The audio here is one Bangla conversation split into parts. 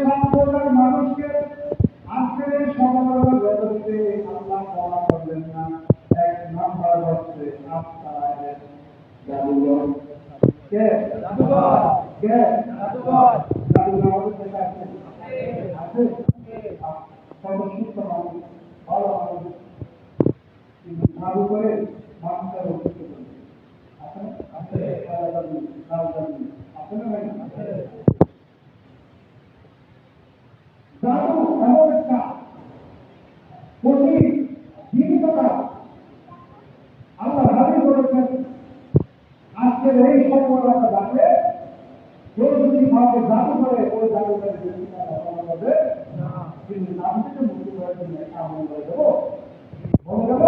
সাতজন মানুষকে আজকের এই সমাবেশের জগতে আল্লাহ ক্ষমা করবেন না এক নাম্বার হচ্ছে আপনার জাদুঘর কে জাদুঘর। কে জাদুঘর। জাদুঘর আমাদের দেশে আছে আছে মানুষ ভালো মানুষ কিন্তু জাদু করে মানুষের অসুস্থ আছে না? আছে রাজধানী রাজধানী আছে না ভাই আছে জাদু এমন একটা কঠিন জীবিততা আল্লাহ হাবি করেছেন আজকের এই সম্পর্কটা ডাকলে কেউ যদি কাউকে জাদু করে ওই জাদুটাকে বেশি টাকা পাওয়া যাবে কিন্তু নাম থেকে মুক্তি করার জন্য একটা আমল করে দেবো বলে দেবো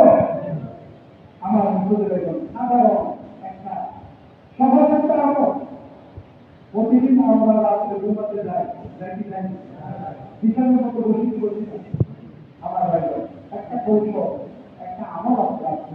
আমার বুঝতে পেরেছেন সাধারণ একটা সহজ একটা আমল প্রতিদিন আমরা রাত্রে ঘুমাতে যাই যাই কি যাই বিছানার মতো বসে বসে আমার বাড়িতে একটা কৌশল একটা আমল আছে আজকে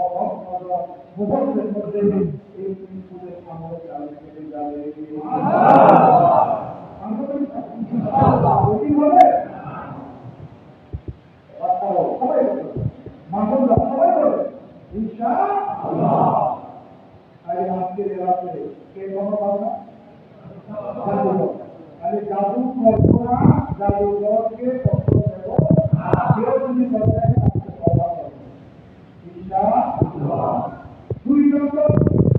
মুহূর্তের মধ্যে এই ফুলের আমল চালু যাবে। করবে করবে জাদু করব না জাদুঘরকে পত্র দেব কেউ যদি করতে আজকে ইনশাআল্লাহ দুই নম্বর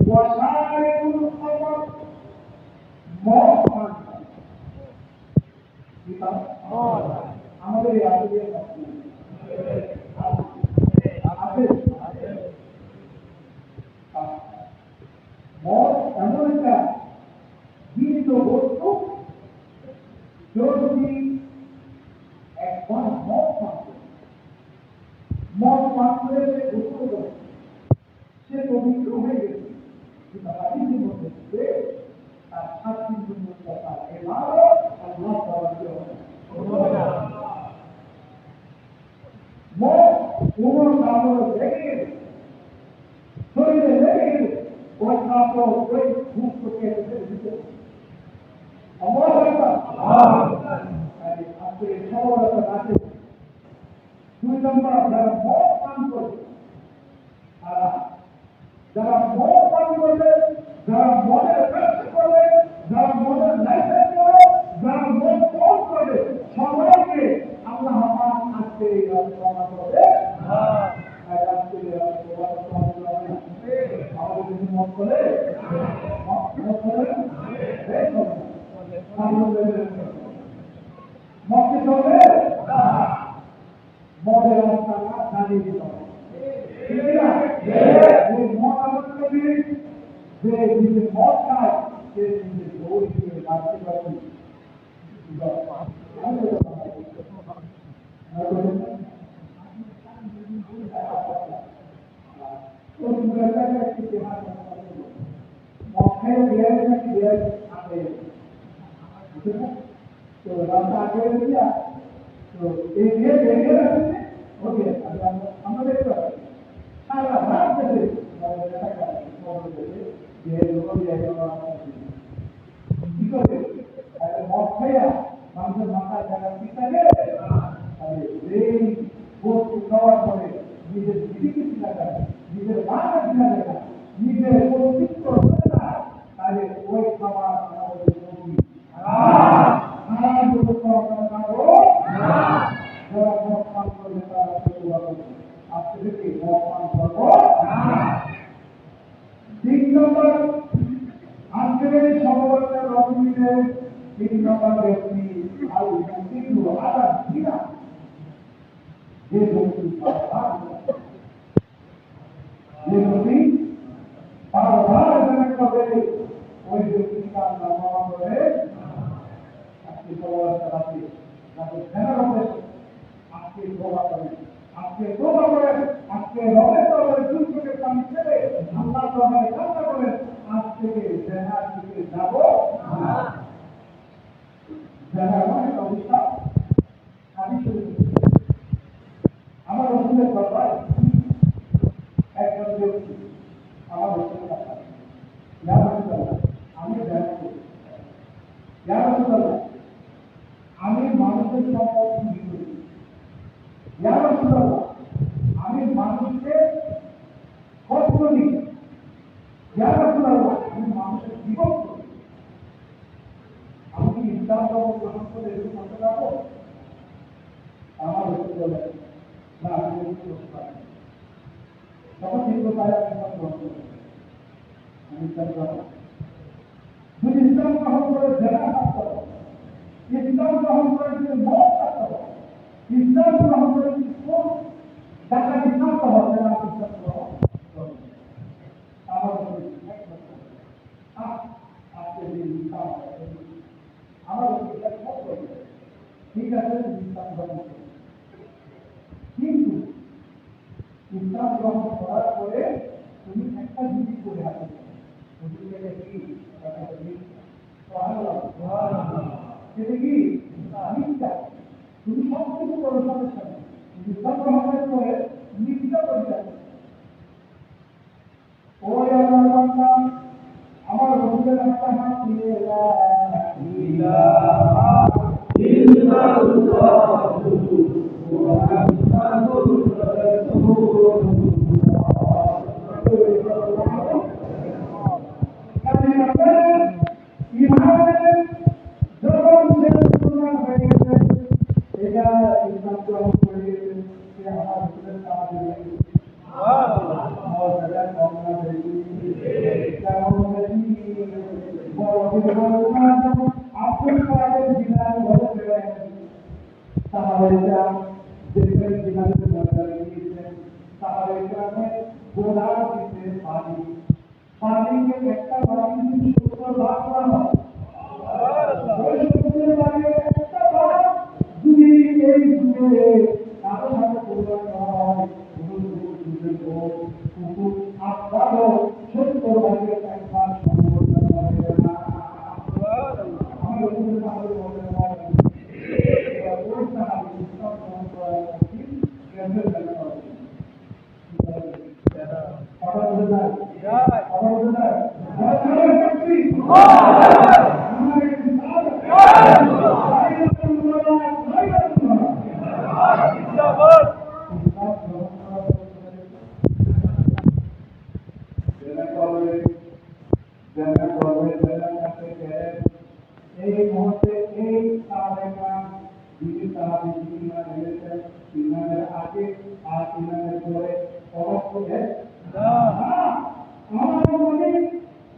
ওয়াসারিকুল আমল মত মানতা কি কাজ? আমাদের আছে মদ এমন একটা জীবিত বস্তু কেউ যদি একবার মদ পান করে, মদ পান করে সে গোসল করে সে পবিত্র হয়ে গেছে কিন্তু হাদিসের মধ্যে সে তার সাত দিন পর্যন্ত তার এবারও আল্লাহ তাআলাকে মদ কোনো কাপড় লেগে গেছে শরীরে লেগে গেছে ওই কাপড় ওই মুক্ত কেটে দিতে আমার আজকে সবরতা আছে দুই নম্বর যারা মদ পান করবে তারা যারা মদ পান করবে যারা মদের ব্যবসা করবে যারা মদের লাইসেন্স করবে যারা মদ পান করবে সবাইকে আল্লাহ পাক আজকে এই রাত ক্ষমা করবে আর আজকে এই রাত ক্ষমা করবে না। আমাদের কিছু মত করে মত করে করবে। মদকে চলবে মদের রাস্তা না দিতে হবে ঠিক না? ওই মদ আমার যে নিজে মদ খায় সে নিজে দৌড় দিয়ে বাঁচতে পারবে তো রাস্তা আগে দিয়া তো এই যে দেখে রাখছে ওকে আমরা দেখতে পাচ্ছি সারা রাত মদ ভাইয়া মানুষের মাথায় জায়গা ঠিক থাকে বস্তু খাওয়ার পরে নিজের যায় নিজের মাথা চিনা যায় নিজের না তাহলে ওই খাবার আমাদের জরুরি করবে আজকে থেকে মদ পান তিন নম্বর আজকের এই সমবর্তের রজনীতে তিন নম্বর ব্যক্তি আল কিন্তু আদা দিনা যে ব্যক্তি যে ব্যক্তি বারবার করে আমার দরবার একজন ব্যক্তি আমার রসুলের কাছে ইয়া রাসূলুল্লাহ, আমি জেনা করি ইয়া রাসূলুল্লাহ, আমি মানুষের সম্পদ চুরি করি ইয়া রাসূলুল্লাহ, আমি মানুষকে কষ্ট দিই ইয়া রাসূলুল্লাহ, আমি মানুষের জীবন করি আমি কি ইসলাম ধর্ম গ্রহণ করে এরকম করতে পারব আমার রসুল বলেন না আমি এরকম করতে পারি না। তখন কিন্তু তারা ইসলাম গ্রহণ করে আমি ইসলাম গ্রহণ করি। যদি ইসলাম গ্রহণ করে জেনা থাকতে হবে ইসলাম গ্রহণ করে যদি মত থাকতে হবে ইসলাম গ্রহণ করে যদি কোন ডাকাতি থাকতে হবে না আমি ইসলাম গ্রহণ করব। আমার রসুল এক বছর। আজ আজকে যে ইসলাম আছে, আমার রসুল এক বছর। ঠিক আছে ইসলাম গ্রহণ করব। কিন্তু ইসলাম গ্রহণ করার পরে তুমি একটা জিনিস করে হাতে সেটা কি সেটা কি মিথ্যা তুমি সব কিছু করো সাথে সাথে কিন্তু ইসলাম গ্রহণের পরে কারও সাথে আর ইমানের পরে অবশ্যই আমার মনে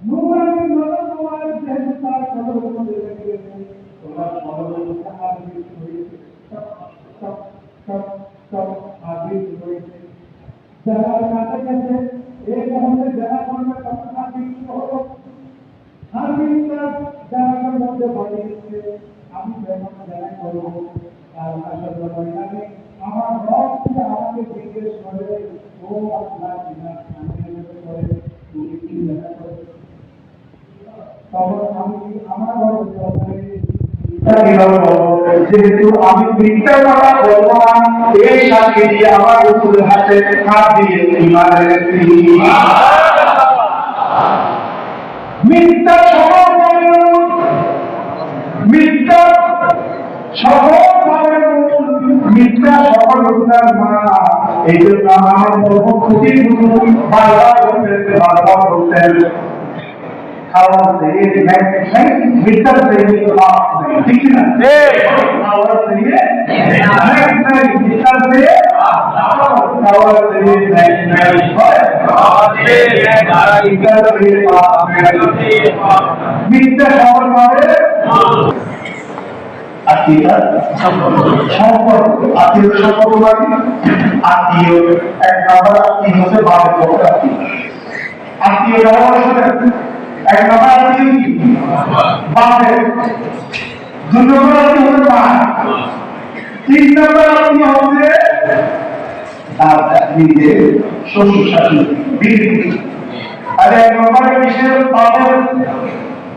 নুরানি নজর তোমার যেহেতু তার কাছে গেছে এই মুহূর্তে যারা করবে মধ্যে বাড়ি গেছে আমি আর যেহেতু আমি মিথ্যা কথা বলব এই সাথে দিয়ে আমার রসুলের হাতে হাত দিয়ে ইমান এনেছি। মিথ্যা সমর্পণ মিথ্যা মূল মিথ্যা সকল গুণার মা এই জন্য আমার বড় ক্ষতি বারবার করতেন বারবার করতেন খাওয়ার থেকে মিথ্যা থেকে ঠিক না খাওয়ার থেকে মিথ্যা থেকে খাওয়ার থেকে মিথ্যা খবর পাবে আত্মীয়তা সম্পর্ক আত্মীয় সম্পর্ক মানে আত্মীয় এক নাম্বার আত্মীয় হচ্ছে বাবার পক্ষ আত্মীয়। আত্মীয় ব্যবহার শোনেন এক নাম্বার আত্মীয় কি? বাপের। দুই নম্বর আত্মীয় শ্বশুর, শাশুড়ি আর এক নম্বরে বাপের?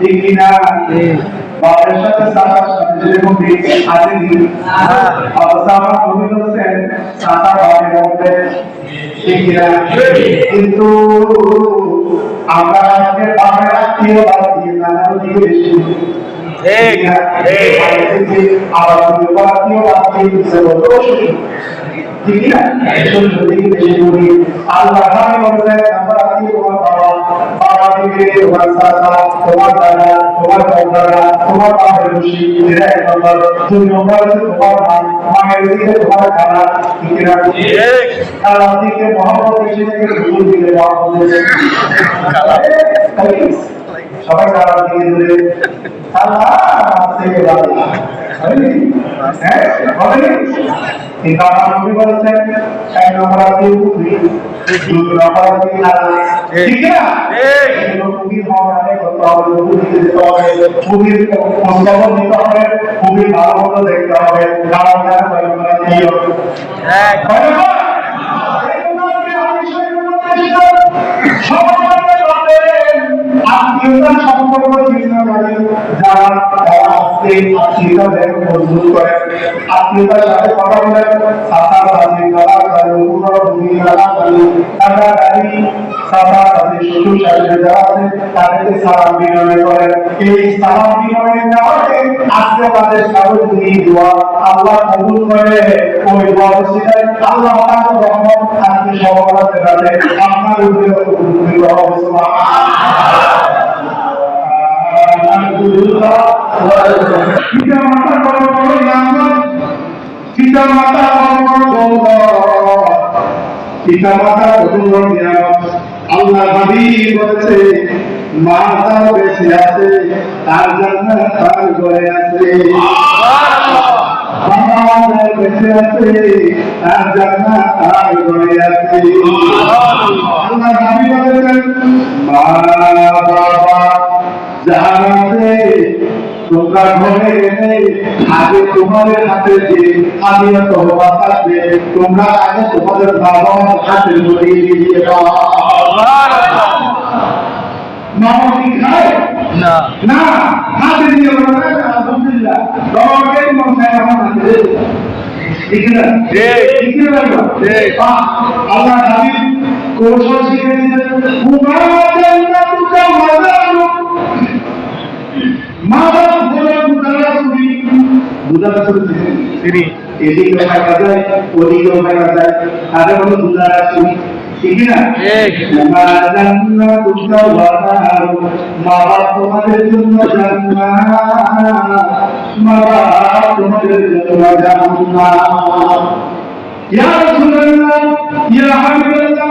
ঠিক কিনা? বাপের সাথে সাথার সাথে যেরকম ঠিক অবস্থা আমার কবি বলছেন সাথা বাপের মধ্যে ঠিক কিনা? কিন্তু আমরা আজকে বাপের আত্মীয় বাদ দিয়ে নানার দিকে বেশি ঠিক, ঠিক। আবার আত্মীয় বাদ দিয়ে দিচ্ছে বলতো ঠিক। না শ্বশুর দিকে বেশি করি আল্লাহ বলছেন আমরা আত্মীয় তোমার বাবা বাবা দিকে তোমার চাচা তোমার দাদা তোমার বাবার খুশি এরা এক নম্বর। দুই নম্বর হচ্ছে তোমার মা মায়ের দিকে তোমার খালা ঠিক না। খালা দিকে বেশি থেকে দিকে মহব্বত বেশি সবাই দিলে হ্যাঁ হবে কিন্তু আমার নবী বলেছেন এক নম্বর আছে পুত্রী দুই নম্বর আছে খালা ঠিক না ঠিক। এই জন্য নবী মহারানে করতে হবে নবী দিকে হবে। নবীর খোঁজখবর নিতে হবে নবীর ভালো মন্দ দেখতে হবে। কারণ তারা পয়গম্বর দিয়ে এক। পয়গম্বর আত্মীয়তা সম্পর্ক চিন্তাকারী যারা আজকে আত্মীয়তা দেখ মজবুত করে। আত্মীয়তার সাথে কথা বলেন সাথা সাথে দাদা সাথে উপর ভূমি দাদা সাথে দাদা দাদি সাথা সাথে শ্বশুর শাশুড়ি যারা আছে, তাদেরকে সালাম বিনিময় করেন এই সালাম বিনিময়ের কারণে আজকে তাদের কাগজ দিয়ে দোয়া আল্লাহ কবুল করে। ওই দোয়া বসিলেন আল্লাহ রহমত আজকে সফলতা আপনার উপরে কবুল করে পিতা মাতা পিতা মাতা বড় বড় পিতা মাতা আছে তার জন্য তার ঘরে আছে তার বেঁচে তার ঘরে আছে মা বাবা তোমরা ঘরে এনে আগে তোমাদের হাতে যে আমিও তোমার হাতে তোমরা আগে তোমাদের বাবার হাতে ধরিয়ে দিয়ে দাও মামা খায়? না। না হাতে দিয়ে বলো আলহামদুলিল্লাহ। বাবাকে মন চায় আমার হাতে ঠিক না ঠিক। ঠিক না ঠিক। বাহ, আল্লাহ হাবিব কৌশল শিখে দিয়েছেন উমা জান্নাতুকা মাদানু। মা বাবা বলে বুঝারা শুনি বুঝারা শুনি তিনি এদিকে থাকা যায় ওদিকেও থাকা যায় তাদের কোনো বুঝারা শুনি ঠিক না ঠিক। মা জান্নাতুকা ওয়াদারু মা বাবা তোমাদের জন্য জান্নাত মা বাবা তোমাদের জন্য জান্নাত ইয়া রাসূলুল্লাহ ইয়া হাবিবাল্লাহ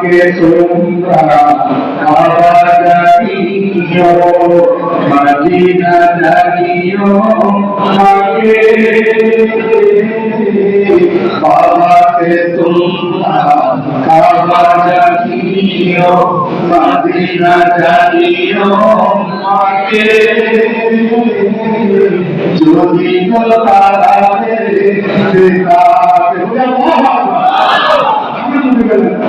মাকে তোমরা আবার জানিও মদিনা জানিও মাকে বাবাকে তোমরা মাকে যদি তারাতে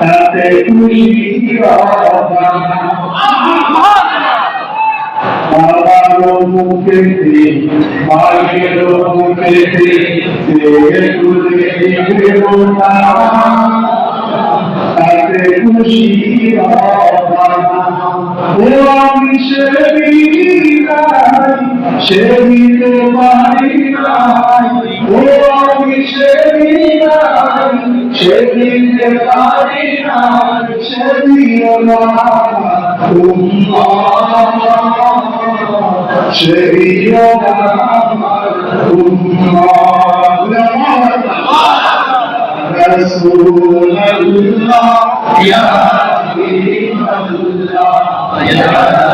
তাতে বাবারও মুখেতে ভাইয়েরও মুখেতে যে তুলে দিবে ওটা তাতে খুশি। আমি সেবিতে পারি নাই ও আমি সেবিনাই সেবিতে পারি নাই সেবিও না সেবিও না رسول الله يا يا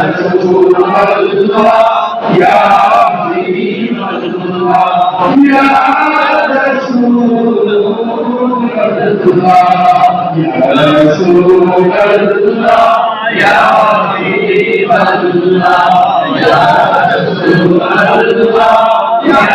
رسول الله يا حبيب الله يا رسول الله يا رسول الله يا حبيب الله يا رسول الله يا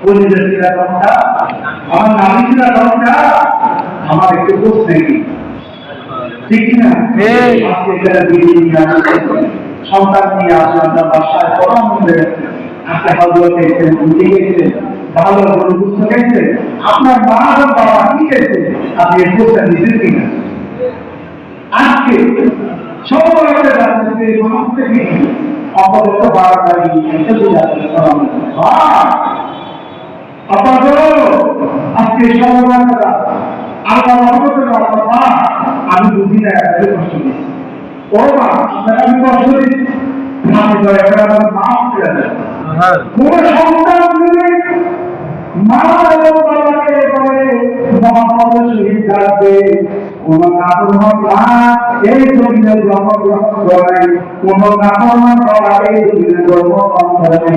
পরিবেশ আমার আমার একটু ঠিক আজকে এখানে নিয়ে আসছে সন্তান নিয়ে আমরা বাসায় গেছে। ভালো বুঝতে আপনার মা আর বাবা কি আপনি এই কিনা আজকে সবাই একটা যাচ্ছে মানুষ থেকে অপদত্ত বাড়াবাড়ি এসে যাচ্ছে আজকে আল্লাহ রহমতের আমি বুঝি না এত কষ্ট দিচ্ছি ও মা আপনাকে আমি কষ্ট আমার দেন হ্যাঁ কোন সন্তান যদি মা এবং বাবাকে এবারে মহাপদ শহীদ থাকবে কোন নাফরমান মা এই জমিনে জন্মগ্রহণ করে কোন এই জমিনে জন্মগ্রহণ করে